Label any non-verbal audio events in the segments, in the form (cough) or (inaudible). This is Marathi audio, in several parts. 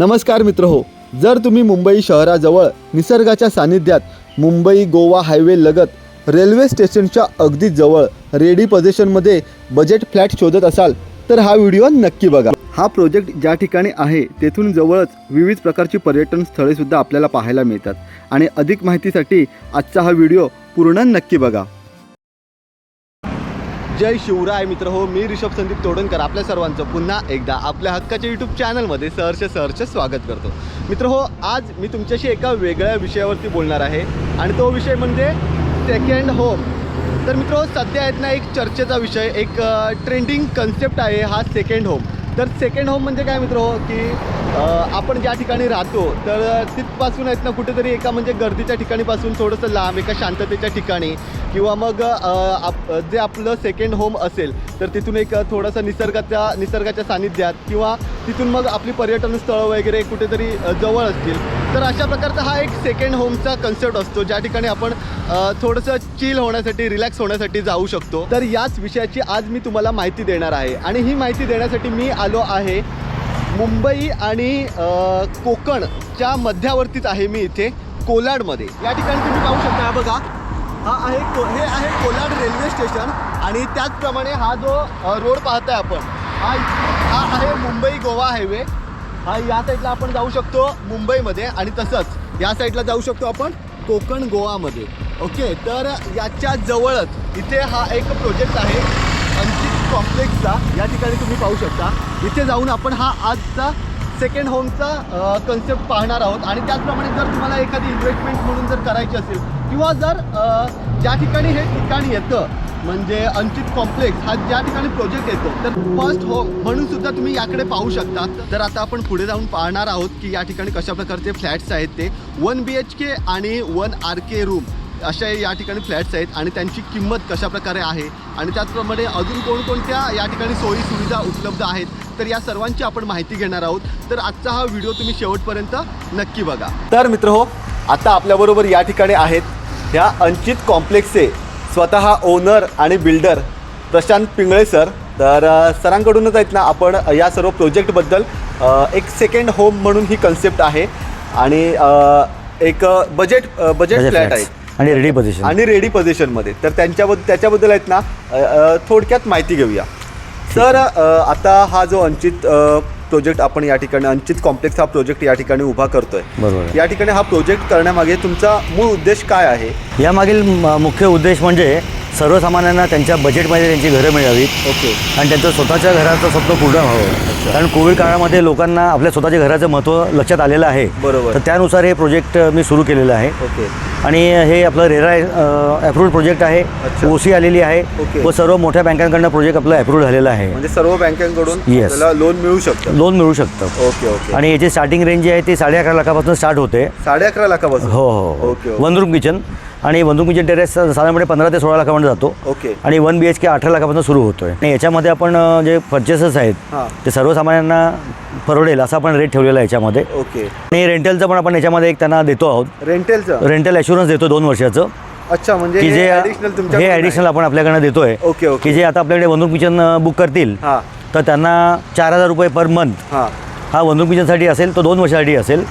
नमस्कार मित्र हो जर तुम्ही मुंबई शहराजवळ निसर्गाच्या सानिध्यात मुंबई गोवा हायवे लगत रेल्वे स्टेशनच्या अगदी जवळ रेडी पोझिशनमध्ये बजेट फ्लॅट शोधत असाल तर हा व्हिडिओ नक्की बघा. हा प्रोजेक्ट ज्या ठिकाणी आहे तेथून जवळच विविध प्रकारची पर्यटन स्थळेसुद्धा आपल्याला पाहायला मिळतात. आणि अधिक माहितीसाठी आजचा हा व्हिडिओ पूर्ण नक्की बघा. जय शिवराय मित्र हो मी ऋषभ संदीप तोडणकर आपल्या सर्वांचं पुन्हा एकदा आपल्या हक्काच्या यूट्यूब चॅनलमध्ये सहर्ष सहर्ष स्वागत करतो. मित्र हो आज मी तुमच्याशी एका वेगळ्या विषयावरती बोलणार आहे आणि तो विषय म्हणजे सेकंड होम तर मित्र हो सध्या आहेत ना एक चर्चेचा विषय एक ट्रेंडिंग कन्सेप्ट आहे हा सेकंड होम तर सेकंड होम म्हणजे काय मित्र हो की आपण ज्या ठिकाणी राहतो तर तिथपासून आहेत ना कुठेतरी एका म्हणजे गर्दीच्या ठिकाणीपासून थोडंसं लांब एका शांततेच्या ठिकाणी किंवा मग आप जे आपलं सेकंड होम असेल तर तिथून एक थोडंसं निसर्गाच्या निसर्गाच्या सानिध्यात किंवा तिथून मग आपली पर्यटन स्थळं वगैरे कुठेतरी जवळ असतील. तर अशा प्रकारचा हा एक सेकंड होमचा कन्सेप्ट असतो. ज्या ठिकाणी आपण थोडंसं चिल होण्यासाठी रिलॅक्स होण्यासाठी जाऊ शकतो. तर याच विषयाची आज मी तुम्हाला माहिती देणार आहे. आणि ही माहिती देण्यासाठी मी आलो आहे मुंबई आणि कोकणच्या मध्यावरतीच आहे मी इथे कोलाडमध्ये. या ठिकाणी तुम्ही पाहू शकता बघा. हा आहे को हे आहे कोलाड रेल्वे स्टेशन आणि त्याचप्रमाणे हा जो रोड पाहताय आपण हा हा आहे मुंबई गोवा हायवे हा या साईडला आपण जाऊ शकतो मुंबईमध्ये आणि तसंच या साईडला जाऊ शकतो आपण कोकण गोवामध्ये. ओके तर याच्या जवळच इथे हा एक प्रोजेक्ट आहे. अंकित कॉम्प्लेक्सचा या ठिकाणी तुम्ही पाहू शकता. इथे जाऊन आपण हा आजचा सेकंड होमचा कन्सेप्ट पाहणार आहोत. आणि त्याचप्रमाणे जर तुम्हाला एखादी इन्व्हेस्टमेंट म्हणून जर करायची असेल किंवा जर ज्या ठिकाणी हे ठिकाण येतं म्हणजे अंचित कॉम्प्लेक्स हा ज्या ठिकाणी प्रोजेक्ट येतो तर फर्स्ट होम म्हणून सुद्धा तुम्ही याकडे पाहू शकता तर आता आपण पुढे जाऊन पाहणार आहोत की या ठिकाणी कशा प्रकारचे फ्लॅट्स आहेत ते. वन बी एच के आणि वन आर के रूम अशा या ठिकाणी फ्लॅट्स आहेत आणि त्यांची किंमत कशा प्रकारे आहे? आणि त्याचप्रमाणे अजून कोणकोणत्या या ठिकाणी सोयी सुविधा उपलब्ध आहेत? तर या सर्वांची आपण माहिती घेणार आहोत. तर आजचा हा व्हिडिओ तुम्ही शेवटपर्यंत नक्की बघा. तर मित्र हो आता आपल्याबरोबर या ठिकाणी आहेत ह्या अंचित कॉम्प्लेक्सचे स्वतः ओनर आणि बिल्डर प्रशांत पिंगळे सर तर सरांकडूनच आहेत ना आपण या सर्व प्रोजेक्टबद्दल एक सेकंड होम म्हणून ही कन्सेप्ट आहे. आणि एक बजेट बजेट फ्लॅट. आहे आणि रेडी पोझिशन आणि रेडी पोझिशनमध्ये तर त्यांच्याबद्दल त्याच्याबद्दल आहेत ना थोडक्यात माहिती घेऊया. सर आता हा जो अंचित प्रोजेक्ट आपण या ठिकाणी अंचित कॉम्प्लेक्स हा प्रोजेक्ट या ठिकाणी उभा करतोय. या ठिकाणी हा प्रोजेक्ट करण्यामागे तुमचा मूळ उद्देश काय आहे यामागील मुख्य उद्देश म्हणजे सर्वसामान्यांना त्यांच्या बजेटमध्ये त्यांची घरं मिळावीत. ओके. आणि त्यांचं स्वतःच्या घराचं स्वप्न पूर्ण व्हावं. कारण कोविड काळामध्ये लोकांना आपल्या स्वतःच्या घराचं महत्त्व लक्षात आलेलं आहे. बरोबर. तर त्यानुसार हे प्रोजेक्ट मी सुरू केलेलं आहे. ओके. आणि हे आपलं रेरा अप्रूव्ड प्रोजेक्ट आहे. अच्छा. ओ सी आलेली आहे. ओके. व सर्व मोठ्या बँकांकडनं प्रोजेक्ट आपलं अप्रूव्ड झालेलं आहे. म्हणजे सर्व बँकांकडून Yes. आपल्याला लोन मिळू शकतं. लोन मिळू शकतं. Okay okay. आणि याची स्टार्टिंग रेंज जी आहे ती साडे अकरा लाखापासून स्टार्ट होते. साडे अकरा लाखापासून? हो हो okay okay. One room kitchen आणि किचन टेरेस साधारणपणे पंधरा ते सोळा लाखापर्यंत जातो. ओके. आणि वन बी एच के अठरा लाखापासून सुरू होतो आहे आणि याच्यामध्ये आपण जे पर्चेसेस आहेत ते सर्वसामान्यांना परवडेल असा आपण रेट ठेवलेला आहे याच्यामध्ये. ओके. आणि रेंटलचं पण आपण याच्यामध्ये एक त्यांना देतो आहोत. रेंटेलचं रेंटल ॲश्युरन्स देतो दोन वर्षाचं. अच्छा म्हणजे की जे हे ॲडिशनल आपण आपल्याकडनं देतोय. Okay okay. की जे आता आपल्याकडे वन रूम किचन बुक करतील तर त्यांना चार हजार रुपये पर मंथ हां. वन रूम किचनसाठी असेल तो दोन वर्षासाठी असेल.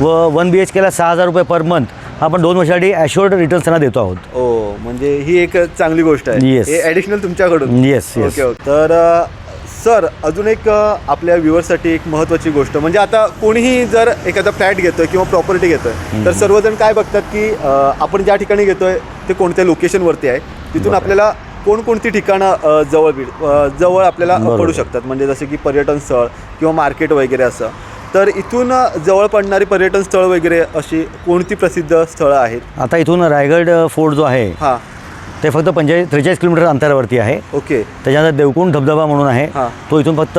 व वन बी एच केला सहा हजार रुपये पर मंथ आपण दोन वर्षासाठी ॲश्युअर्ड रिटर्न्स त्यांना देतो आहोत. ओ म्हणजे ही एक चांगली गोष्ट आहे. Yes. हे ॲडिशनल तुमच्याकडून. येस येस ओके ओके तर सर अजून एक अ, आपल्या व्ह्युअरसाठी एक महत्त्वाची गोष्ट म्हणजे आता कोणीही जर एखादा फ्लॅट घेतोय किंवा प्रॉपर्टी घेतोय तर सर्वजण काय बघतात की अ, आपण ज्या ठिकाणी घेतोय ते कोणत्या लोकेशनवरती आहे? तिथून. आपल्याला कोणकोणती ठिकाणं अ, जवळ भेट अ, जवळ आपल्याला बरोबर. पडू शकतात? म्हणजे जसे की पर्यटन स्थळ किंवा मार्केट वगैरे असं. तर इथून जवळ पडणारी पर्यटन स्थळ वगैरे अशी कोणती प्रसिद्ध स्थळं आहेत? आता इथून रायगड फोर्ट जो आहे हां. ते फक्त पंचेचाळीस त्रेचाळीस किलोमीटर अंतरावरती आहे. ओके. त्याच्यानंतर देवकुंड धबधबा म्हणून आहे. हां. तो इथून फक्त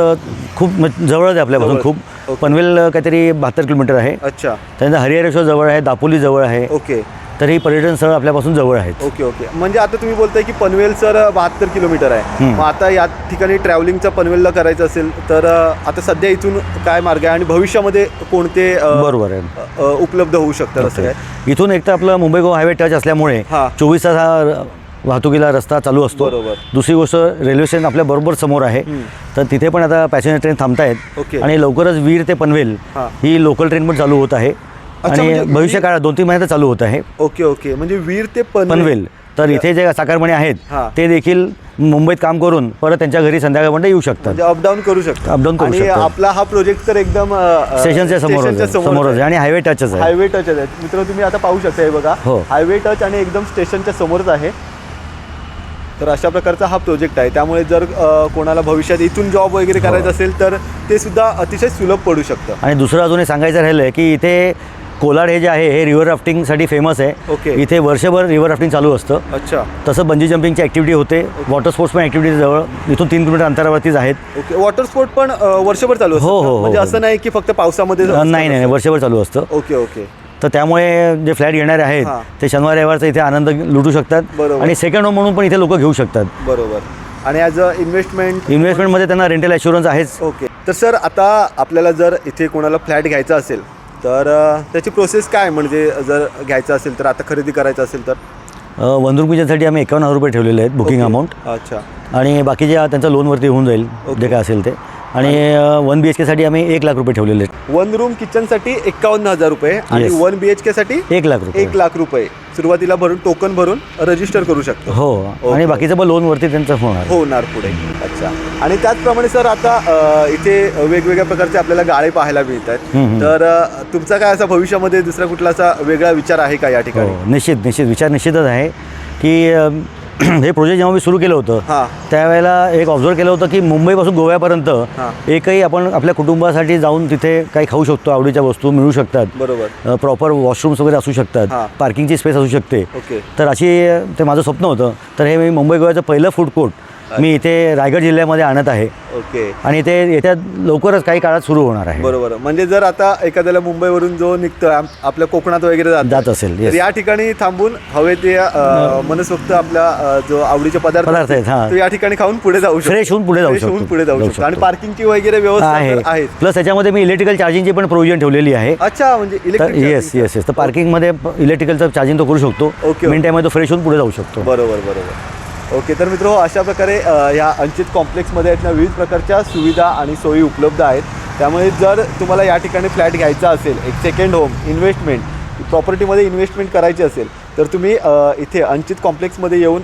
खूप म्हणजे जवळच आहे आपल्यापासून जवळ. खूप ओके. पनवेल काहीतरी बहात्तर किलोमीटर आहे. अच्छा. त्यानंतर हरिहरेश्वर जवळ आहे दापोली जवळ आहे. ओके. तर ही पर्यटन स्थळ आपल्यापासून जवळ आहेत. Okay okay. म्हणजे आता तुम्ही बोलताय की पनवेल सर बहात्तर किलोमीटर आहे. मग आता या ठिकाणी ट्रॅव्हलिंगचं पनवेलला करायचं असेल तर आता सध्या इथून काय मार्ग आहे? आणि भविष्यामध्ये कोणते बरोबर आहे. उपलब्ध होऊ शकतात असं काय? इथून एक तर आपलं मुंबई गोवा हायवे टच असल्यामुळे. चोवीस तास हा वाहतुकीला रस्ता चालू असतो. बरोबर. दुसरी गोष्ट रेल्वे स्टेशन आपल्या बरोबर समोर आहे. तर तिथे पण आता पॅसेंजर ट्रेन थांबतायत. ओके. आणि लवकरच वीर ते पनवेल. ही लोकल ट्रेन पण चालू होत आहे. आणि म्हणजे भविष्य काळात दोन तीन महिन्यात चालू होत आहे. Okay okay. म्हणजे वीर ते पनवेल. पनवेल. तर इथे जे साकारमणी आहेत हां. ते देखील मुंबईत काम करून परत त्यांच्या घरी संध्याकाळपर्यंत येऊ शकतात. म्हणजे अपडाऊन करू शकतो Up-down करू आणि शकतात. आपला हा प्रोजेक्ट तर एकदम स्टेशनच्या आहे. समोरच आहे. आणि हायवे टचच आहे. हायवे टच आहे. मित्र तुम्ही आता पाहू शकता हे बघा. हो. हायवे टच आणि एकदम स्टेशनच्या समोरच आहे. तर अशा प्रकारचा हा प्रोजेक्ट आहे. त्यामुळे जर अ, कोणाला भविष्यात इथून जॉब वगैरे हो. करायचा असेल तर ते सुद्धा अतिशय सुलभ पडू शकतं. आणि दुसरं अजून एक सांगायचं राहिलं की इथे कोलाड हे जे आहे हे रिव्हर राफ्टिंगसाठी फेमस आहे. ओके. इथे वर्षभर रिव्हर राफ्टिंग चालू असतं. अच्छा. तसं बंजी जम्पिंगची ॲक्टिव्हिटी होते. वॉटर स्पोर्ट्स पण ॲक्टिव्हिटी जवळ. इथून तीन किलोमीटर अंतरावरतीच आहेत. ओके वॉटर स्पोर्ट पण अ, वर्षभर चालू हो, का? हो, हो, म्हणजे हो. असं नाही की फक्त पावसामध्ये अ, नाही नाही नाही, वर्षभर चालू असतं. ओके ओके तर त्यामुळे जे फ्लॅट घेणारे आहेत हां. ते शनिवार रविवारचा इथे आनंद लुटू शकतात. बरोबर. आणि सेकंड होम म्हणून पण इथे लोक घेऊ शकतात. बरोबर. आणि ॲज अ इन्व्हेस्टमेंट इन्व्हेस्टमेंटमध्ये त्यांना रेंटल ॲश्युरन्स आहेच. ओके तर सर आता आपल्याला जर इथे कोणाला फ्लॅट घ्यायचा असेल तर त्याची प्रोसेस काय? म्हणजे जर घ्यायचं असेल तर आता खरेदी करायचं असेल तर? अ, वनरुम पूजेसाठी आम्ही एकावन्न हजार रुपये ठेवलेले आहेत बुकिंग. अमाऊंट अच्छा. आणि बाकीचे त्यांचं लोनवरती होऊन जाईल. जे काय असेल ते. आणि वन बी एच केसाठी आम्ही एक लाख रुपये ठेवलेले आहेत. वन रूम किचनसाठी एकावन्न हजार रुपये आणि Yes. वन बी एच केसाठी एक लाख रुपये. एक लाख रुपये. सुरुवातीला भरून टोकन भरून रजिस्टर करू शकतो. हो. आणि बाकीचं पण लोनवरती त्यांचं होणार. होणार पुढे. अच्छा. आणि त्याचप्रमाणे सर आता अ, इथे वेगवेगळ्या प्रकारचे आपल्याला गाळे पाहायला हम्म. तर अ, तुमचा काय असा भविष्यामध्ये दुसरा कुठला असा वेगळा विचार आहे का या ठिकाणी? हो निश्चित निश्चित. विचार निश्चितच आहे की अम, (clears throat) हे प्रोजेक्ट जेव्हा मी सुरू केलं होतं हां. त्यावेळेला एक ऑब्झर्व केलं होतं की मुंबईपासून गोव्यापर्यंत. एकही आपण आपल्या कुटुंबासाठी जाऊन तिथे काही खाऊ शकतो आवडीच्या वस्तू मिळू शकतात. बरोबर. प्रॉपर वॉशरूम्स वगैरे असू शकतात. पार्किंगची स्पेस असू शकते. तर अशी ते माझं स्वप्न होतं. तर हे मी मुंबई गोव्याचं पहिलं फूड कोर्ट मी इथे रायगड जिल्ह्यामध्ये आणत आहे. ओके. आणि ते येत्या लवकरच काही काळात सुरू होणार आहे. बरोबर. म्हणजे जर आता एखाद्याला मुंबईवरून जो निघतो आपल्या कोकणात वगैरे जातो, जात असेल, तर. या ठिकाणी थांबून हवे ते मनसोक्त आपला जो आवडीचे पदार्थ पदार्थ आहेत, हां. तो या ठिकाणी खाऊन पुढे जाऊ शकतो. Fresh होऊन पुढे जाऊ Fresh होऊन शकतो. पुढे जाऊ शकतो. आणि शकतो. पार्किंगची वगैरे व्यवस्था आहे. प्लस त्याच्यामध्ये मी इलेक्ट्रिकल चार्जिंगची पण प्रोव्हिजन ठेवलेली आहे. अच्छा म्हणजे इलेक्ट्रिक येस येस येस तर पार्किंगमध्ये इलेक्ट्रिकलचं चार्जिंग तो करू शकतो. ओके. मिन टाईममध्ये तो फ्रेश होऊन पुढे जाऊ शकतो. बरोबर बरोबर. ओके तर मित्र अशा प्रकारे ह्या या अंचित कॉम्प्लेक्समध्ये आहेत ना विविध प्रकारच्या सुविधा आणि सोयी उपलब्ध आहेत. त्यामुळे जर तुम्हाला या ठिकाणी फ्लॅट घ्यायचा असेल एक सेकंड होम इन्व्हेस्टमेंट प्रॉपर्टीमध्ये इन्व्हेस्टमेंट करायची असेल तर तुम्ही इथे अंचित कॉम्प्लेक्समध्ये येऊन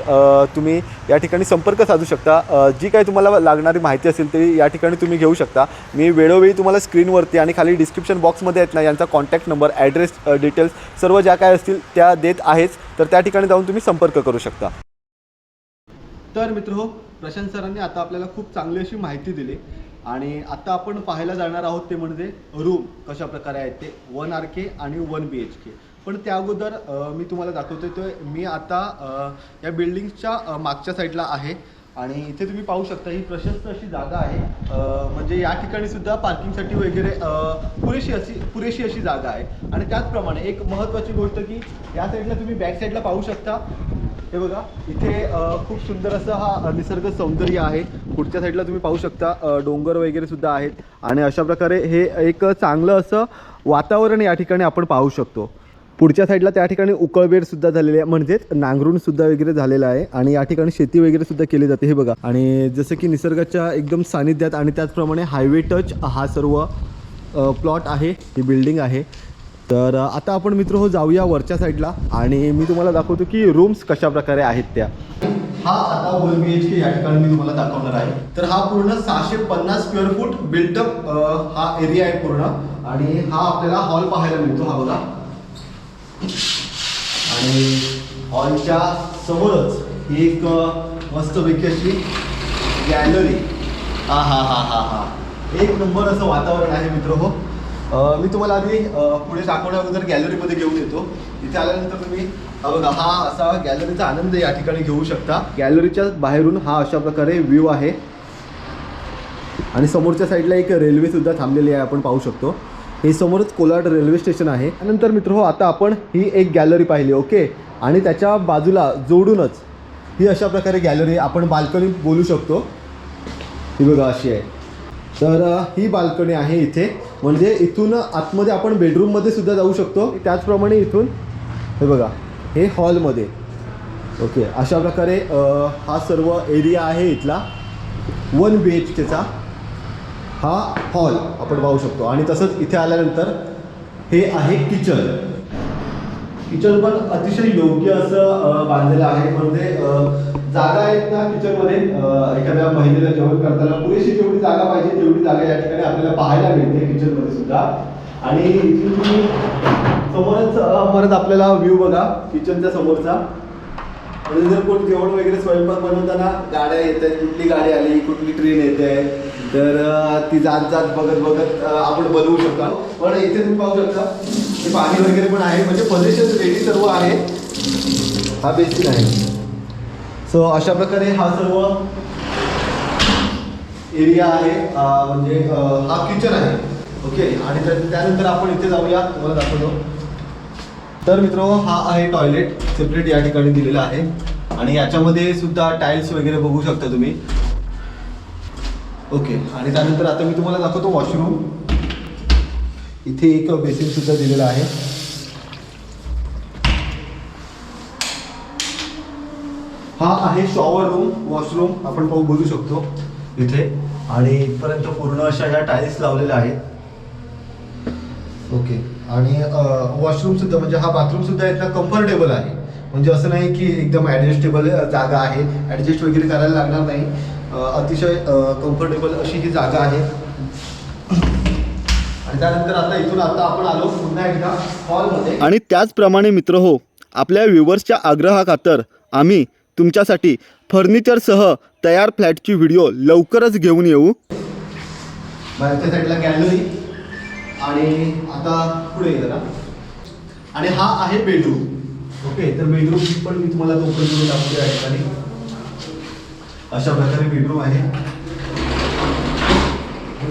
तुम्ही या ठिकाणी संपर्क साधू शकता. जी काही तुम्हाला लागणारी माहिती असेल ती या ठिकाणी तुम्ही घेऊ शकता. मी वेळोवेळी तुम्हाला स्क्रीनवरती आणि खाली डिस्क्रिप्शन बॉक्समध्ये आहेत ना यांचा कॉन्टॅक्ट नंबर ॲड्रेस डिटेल्स सर्व ज्या काय असतील त्या देत आहेच. तर त्या ठिकाणी जाऊन तुम्ही संपर्क करू शकता. तर मित्र हो प्रशांत सरांनी आता आपल्याला खूप चांगली अशी माहिती दिली. आणि आता आपण पाहायला जाणार आहोत ते म्हणजे रूम कशा प्रकारे आहेत ते. वन आर के आणि वन बी एच के पण त्या अगोदर मी तुम्हाला दाखवतो तो मी आता या बिल्डिंगच्या मागच्या साईडला आहे. आणि इथे तुम्ही पाहू शकता ही प्रशस्त अशी जागा आहे. म्हणजे या ठिकाणी सुद्धा पार्किंगसाठी वगैरे पुरेशी अशी पुरेशी अशी जागा आहे. आणि त्याचप्रमाणे एक महत्त्वाची गोष्ट की या साईडला तुम्ही बॅक साईडला पाहू शकता. हे बघा इथे खूप सुंदर असं हा निसर्ग सौंदर्य आहे. पुढच्या साईडला तुम्ही पाहू शकता डोंगर वगैरे सुद्धा आहेत. आणि अशा प्रकारे हे एक चांगलं असं वातावरण या ठिकाणी आपण पाहू शकतो. पुढच्या साईडला त्या ठिकाणी उकळबेडसुद्धा झालेली आहे. म्हणजेच नांगरूनसुद्धा वगैरे झालेलं आहे. आणि या ठिकाणी शेती वगैरे सुद्धा केली जाते. हे बघा. आणि जसं की निसर्गाच्या एकदम सानिध्यात आणि त्याचप्रमाणे हायवे टच हा सर्व प्लॉट आहे. ही बिल्डिंग आहे. तर आता आपण मित्र हो जाऊया वरच्या साईडला आणि मी तुम्हाला दाखवतो की रूम्स कशा प्रकारे आहेत त्या. हा आता वन बी एच के या ठिकाणी मी तुम्हाला दाखवणार आहे. तर हा पूर्ण सहाशे पन्नास स्क्वेअर फूट बिल्टअप हा एरिया आहे पूर्ण. आणि हा आपल्याला हॉल पाहायला मिळतो हा बघा. आणि हॉलच्या समोरच एक मस्त मस्तपैकी अशी गॅलरी हा हा हा हा हा. एक नंबर असं वातावरण आहे मित्र हो. मी तुम्हाला आधी पुढे दाखवण्या अगोदर गॅलरीमध्ये घेऊन येतो. इथे आल्यानंतर तुम्ही हा बघा हा असा गॅलरीचा आनंद या ठिकाणी घेऊ शकता. गॅलरीच्या बाहेरून हा अशा प्रकारे व्ह्यू आहे. आणि समोरच्या साईडला एक रेल्वेसुद्धा थांबलेली आहे आपण पाहू शकतो. हे समोरच कोलाड रेल्वे स्टेशन आहे. त्यानंतर मित्र हो आता आपण ही एक गॅलरी पाहिली ओके आणि त्याच्या बाजूला जोडूनच ही अशा प्रकारे गॅलरी आपण बाल्कनी बोलू शकतो. ही बघा अशी आहे. तर ही बाल्कनी आहे इथे. म्हणजे इथून आतमध्ये आपण बेडरूममध्ये सुद्धा जाऊ शकतो. त्याचप्रमाणे इथून हे बघा हे हॉलमध्ये ओके अशा प्रकारे हा सर्व एरिया आहे इथला. वन बी एच केचा हा हॉल आपण पाहू शकतो. आणि तसंच इथे आल्यानंतर हे आहे किचन किचन पण अतिशय योग्य असं बांधलेलं आहे. म्हणजे जागा आहेत ना किचनमध्ये मध्ये एखाद्या महिलेला जेवण करताना पुरेशी जेवढी जागा पाहिजे तेवढी जागा या ठिकाणी आपल्याला पाहायला मिळते किचनमध्ये सुद्धा. आणि इथून तुम्ही समोरच परत आपल्याला व्ह्यू बघा किचनच्या समोरचा. म्हणजे जर कोण जेवण वगैरे स्वयंपाक बनवताना गाड्या येत आहेत कुठली गाडी आली कुठली ट्रेन येते तर ती जात जात बघत बघत आपण बनवू शकता. पण इथे तुम्ही पाहू शकता हे पाणी वगैरे पण आहे. म्हणजे पोझिशन रेडी सर्व आहे. हा बेसिन आहे. सो अशा प्रकारे हा सर्व एरिया आहे. म्हणजे हा किचन आहे. ओके आणि त्या- त्यानंतर आपण इथे जाऊया. तुम्हाला दाखवतो. तर मित्र हा आहे टॉयलेट सेपरेट या ठिकाणी दिलेला आहे. आणि याच्यामध्ये सुद्धा टाईल्स वगैरे बघू शकता तुम्ही. ओके आणि त्यानंतर आता मी तुम्हाला दाखवतो वॉशरूम इथे एक बेसिन सुद्धा दिलेला आहे. हा आहे शॉवर रूम वॉशरूम आपण पाहू बघू शकतो इथे. आणि इथपर्यंत पूर्ण अशा ह्या टाईल्स लावलेल्या आहेत. ओके आणि वॉशरूम सुद्धा म्हणजे हा बाथरूम सुद्धा इथला कम्फर्टेबल आहे. म्हणजे असं नाही की एकदम ॲडजस्टेबल जागा आहे. ॲडजस्ट वगैरे करायला लागणार नाही. अतिशय कम्फर्टेबल अशी ही जागा आहे. आणि त्यानंतर आता इथून आता आपण आलो पुन्हा एकदा हॉलमध्ये आणि त्याचप्रमाणे मित्र हो आपल्या व्ह्युअर्सच्या आग्रहाखातर आम्ही तुमच्यासाठी फर्निचरसह तयार फ्लॅटची व्हिडिओ लवकरच घेऊन येऊ. बाहेरच्या साईडला गॅलरी आणि आता पुढे ना आणि हा आहे बेडरूम ओके तर बेडरूम पण मी तुम्हाला करून दाखवते ठिकाणी अशा प्रकारे बेडरूम आहे.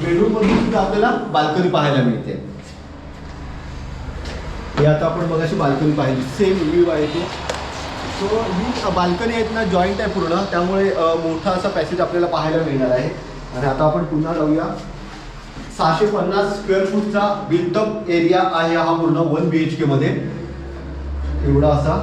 बेडरूम मधून सुद्धा आपल्याला बाल्कनी पाहायला मिळते. हे आता आपण बघाशी बाल्कनी पाहिली. सेम व्ह्यू आहे तो. सो ही बाल्कनी आहेत ना जॉईंट आहे पूर्ण. त्यामुळे मोठा असा पॅसेज आपल्याला पाहायला मिळणार आहे. आणि आता आपण पुन्हा जाऊया. सहाशे पन्नास स्क्वेअर फूटचा बिल्टअप एरिया आहे हा पूर्ण वन बी एच केमध्ये एवढा असा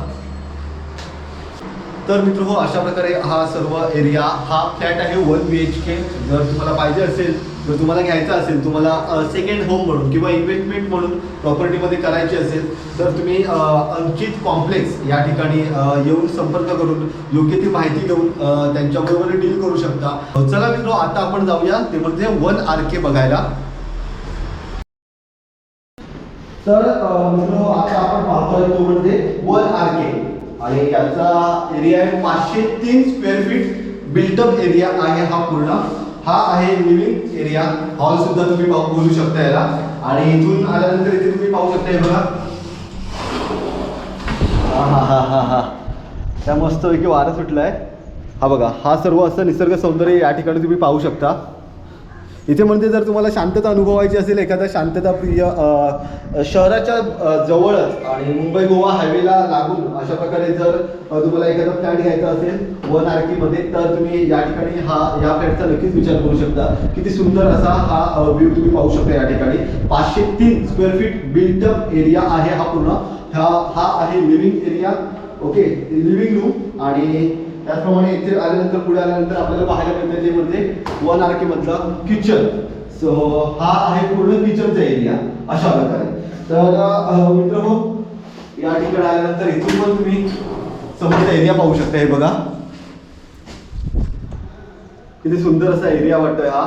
तर मित्र हो अशा प्रकारे हा सर्व एरिया हा फ्लॅट आहे वन बी एच के जर तुम्हाला पाहिजे असेल जर तुम्हाला घ्यायचा असेल तुम्हाला सेकंड होम म्हणून किंवा इन्व्हेस्टमेंट म्हणून प्रॉपर्टीमध्ये करायची असेल तर तुम्ही अंकित कॉम्प्लेक्स या ठिकाणी येऊन संपर्क करून योग्य ती माहिती घेऊन त्यांच्याबरोबर डील करू शकता. चला मित्र आता आपण जाऊया ते म्हणजे वन आर के बघायला. तर मित्र हो, आता आपण पाहतोय तो म्हणजे वन आर के आणि याचा एरिया आहे पाचशे तीन स्क्वेअर फीट बिल्टअप एरिया आहे हा पूर्ण. हा आहे लिव्हिंग एरिया हॉल सुद्धा तुम्ही पाहू बोलू शकता याला. आणि इथून आल्यानंतर इथे तुम्ही पाहू शकता हे बघा. हा हा हा हा. त्या मस्तपैकी वारं सुटलाय. हा बघा हा सर्व असं निसर्ग सौंदर्य या ठिकाणी तुम्ही पाहू शकता. इथे म्हणजे जर तुम्हाला शांतता अनुभवायची असेल एखादा शांतताप्रिय शहराच्या जवळच आणि मुंबई गोवा हायवेला लागून अशा प्रकारे जर तुम्हाला एखादा फ्लॅट घ्यायचा असेल वन आरमध्ये तर तुम्ही या ठिकाणी हा या फ्लॅटचा नक्कीच विचार करू शकता. किती सुंदर असा हा व्ह्यू तुम्ही पाहू शकता या ठिकाणी. पाचशे तीन स्क्वेअर फीट बिल्टअप एरिया आहे हा पूर्ण. हा हा आहे living area okay living room आणि त्याचप्रमाणे इथे आल्यानंतर पुढे आल्यानंतर आपल्याला पाहायला मिळतं ते म्हणजे वन आर के मधला किचन सो हा आहे पूर्ण किचनचा एरिया अशा प्रकारे. तर मित्र हो या ठिकाणी आल्यानंतर इथून पण तुम्ही समोरचा एरिया पाहू शकता हे बघा. किती सुंदर असा एरिया वाटतोय हा.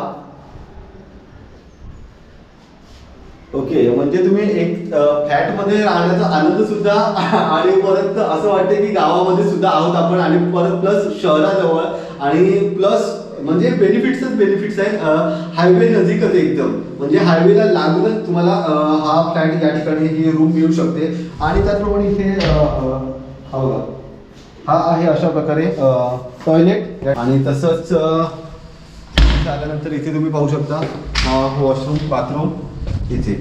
ओके म्हणजे तुम्ही एक फ्लॅटमध्ये राहण्याचा आनंद सुद्धा (laughs) आणि परत असं वाटतं की गावामध्ये सुद्धा आहोत आपण आणि परत प्लस शहराजवळ आणि प्लस म्हणजे बेनिफिट्सच बेनिफिट्स आहेत हायवे नजीकच एकदम. म्हणजे हायवेला लागूनच तुम्हाला हा फ्लॅट या ठिकाणी ही रूम मिळू शकते. आणि त्याचप्रमाणे इथे हा बघा. हा आहे अशा प्रकारे टॉयलेट आणि तसंच आल्यानंतर झाल्यानंतर इथे तुम्ही पाहू शकता वॉशरूम बाथरूम इथे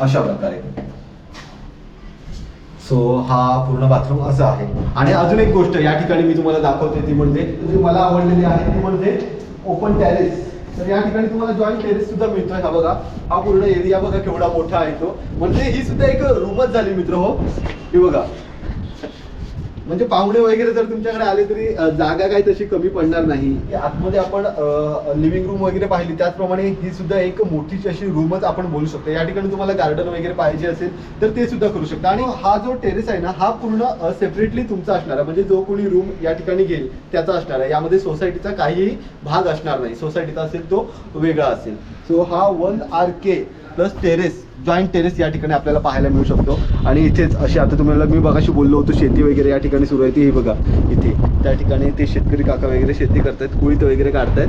अशा प्रकारे. सो हा पूर्ण बाथरूम असा आहे. आणि अजून एक गोष्ट या ठिकाणी मी तुम्हाला दाखवते ती म्हणजे मला आवडलेली आहे ती म्हणजे ओपन टेरेस तर या ठिकाणी तुम्हाला जॉईंट टेरेस सुद्धा मिळतोय. हा बघा हा पूर्ण एरिया बघा केवढा मोठा आहे तो. म्हणजे ही सुद्धा एक रूमच झाली मित्र हो. ही बघा. म्हणजे पाहुणे वगैरे जर तुमच्याकडे आले तरी जागा काही तशी कमी पडणार नाही. आतमध्ये आपण लिव्हिंग रूम वगैरे पाहिली त्याचप्रमाणे ही सुद्धा एक मोठीची अशी रूमच आपण बोलू शकतो. या ठिकाणी तुम्हाला गार्डन वगैरे पाहिजे असेल तर ते सुद्धा करू शकता. आणि हा जो टेरेस आहे ना हा पूर्ण सेपरेटली तुमचा असणार आहे. म्हणजे जो कोणी रूम या ठिकाणी घेईल त्याचा असणार आहे. यामध्ये सोसायटीचा काहीही भाग असणार नाही. सोसायटीचा असेल तो वेगळा असेल. सो हा one R K plus terrace joint terrace या ठिकाणी आपल्याला पाहायला मिळू शकतो. आणि इथेच अशी आता तुम्हाला मी बघाशी बोललो होतो शेती वगैरे या ठिकाणी सुरू आहे ती बघा इथे. त्या ठिकाणी ते शेतकरी काका वगैरे शेती करतायत कुळीत वगैरे काढतायत.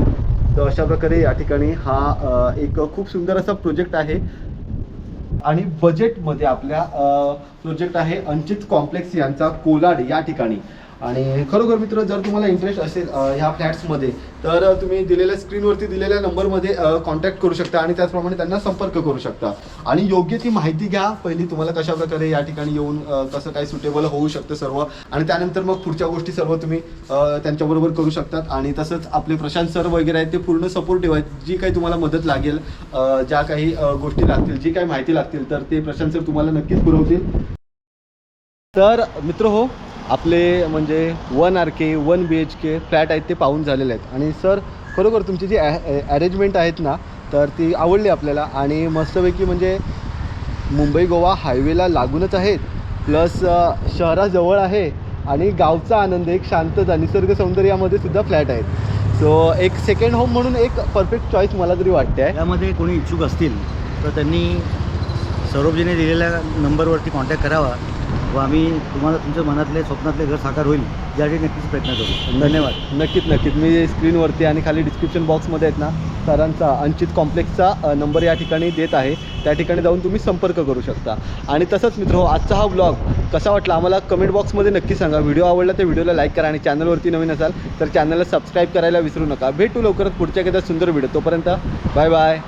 तर अशा प्रकारे या ठिकाणी हा एक खूप सुंदर असा प्रोजेक्ट आहे. आणि बजेटमध्ये आपल्या प्रोजेक्ट आहे अंचित कॉम्प्लेक्स यांचा कोलाड या ठिकाणी. आणि खरोखर मित्र जर तुम्हाला इंटरेस्ट असेल ह्या फ्लॅट्समध्ये तर तुम्ही दिलेल्या स्क्रीनवरती दिलेल्या नंबरमध्ये कॉन्टॅक्ट करू शकता आणि त्याचप्रमाणे त्यांना संपर्क करू शकता. आणि योग्य ती माहिती घ्या. पहिली तुम्हाला कशा प्रकारे या ठिकाणी येऊन कसं काय सुटेबल होऊ शकतं सर्व. आणि त्यानंतर मग पुढच्या गोष्टी सर्व तुम्ही त्यांच्याबरोबर करू शकतात. आणि तसंच आपले प्रशांत सर वगैरे आहेत ते पूर्ण सपोर्टिव्ह आहेत. जी काही तुम्हाला मदत लागेल ज्या काही गोष्टी लागतील जी काही माहिती लागतील तर ते प्रशांत सर तुम्हाला नक्कीच पुरवतील. तर मित्र हो आपले म्हणजे one R K one B H K flat आहेत ते पाहून झालेले आहेत. आणि सर खरोखर तुमची जी ॲ अरेंजमेंट आहेत ना तर ती आवडली आपल्याला. आणि मस्तपैकी म्हणजे मुंबई गोवा हायवेला लागूनच आहेत. प्लस शहराजवळ आहे आणि गावचा आनंद एक शांतता निसर्ग सौंदर्यामध्ये सुद्धा फ्लॅट आहेत. सो एक सेकंड होम म्हणून एक परफेक्ट चॉईस मला तरी वाटते आहे. यामध्ये कोणी इच्छुक असतील तर त्यांनी सौरभजीने दिलेल्या नंबरवरती कॉन्टॅक्ट करावा. व आम्ही तुम्हाला तुमच्या मनातले स्वप्नातले घर साकार होईल यासाठी नक्कीच प्रयत्न करू. धन्यवाद. नक्कीच नक्कीच. मी स्क्रीनवरती आणि खाली डिस्क्रिप्शन बॉक्समध्ये आहेत ना सरांचा अंचित कॉम्प्लेक्सचा नंबर या ठिकाणी देत आहे. त्या ठिकाणी जाऊन तुम्ही संपर्क करू शकता. आणि तसंच मित्र हो आजचा हा ब्लॉग कसा वाटला आम्हाला कमेंट बॉक्समध्ये नक्की सांगा. व्हिडिओ आवडला तर व्हिडिओला लाईक करा आणि चॅनलवरती नवीन असाल तर चॅनलला सबस्क्राईब करायला विसरू नका. भेटू लवकरच पुढच्या एखाद्या सुंदर व्हिडिओ तोपर्यंत बाय बाय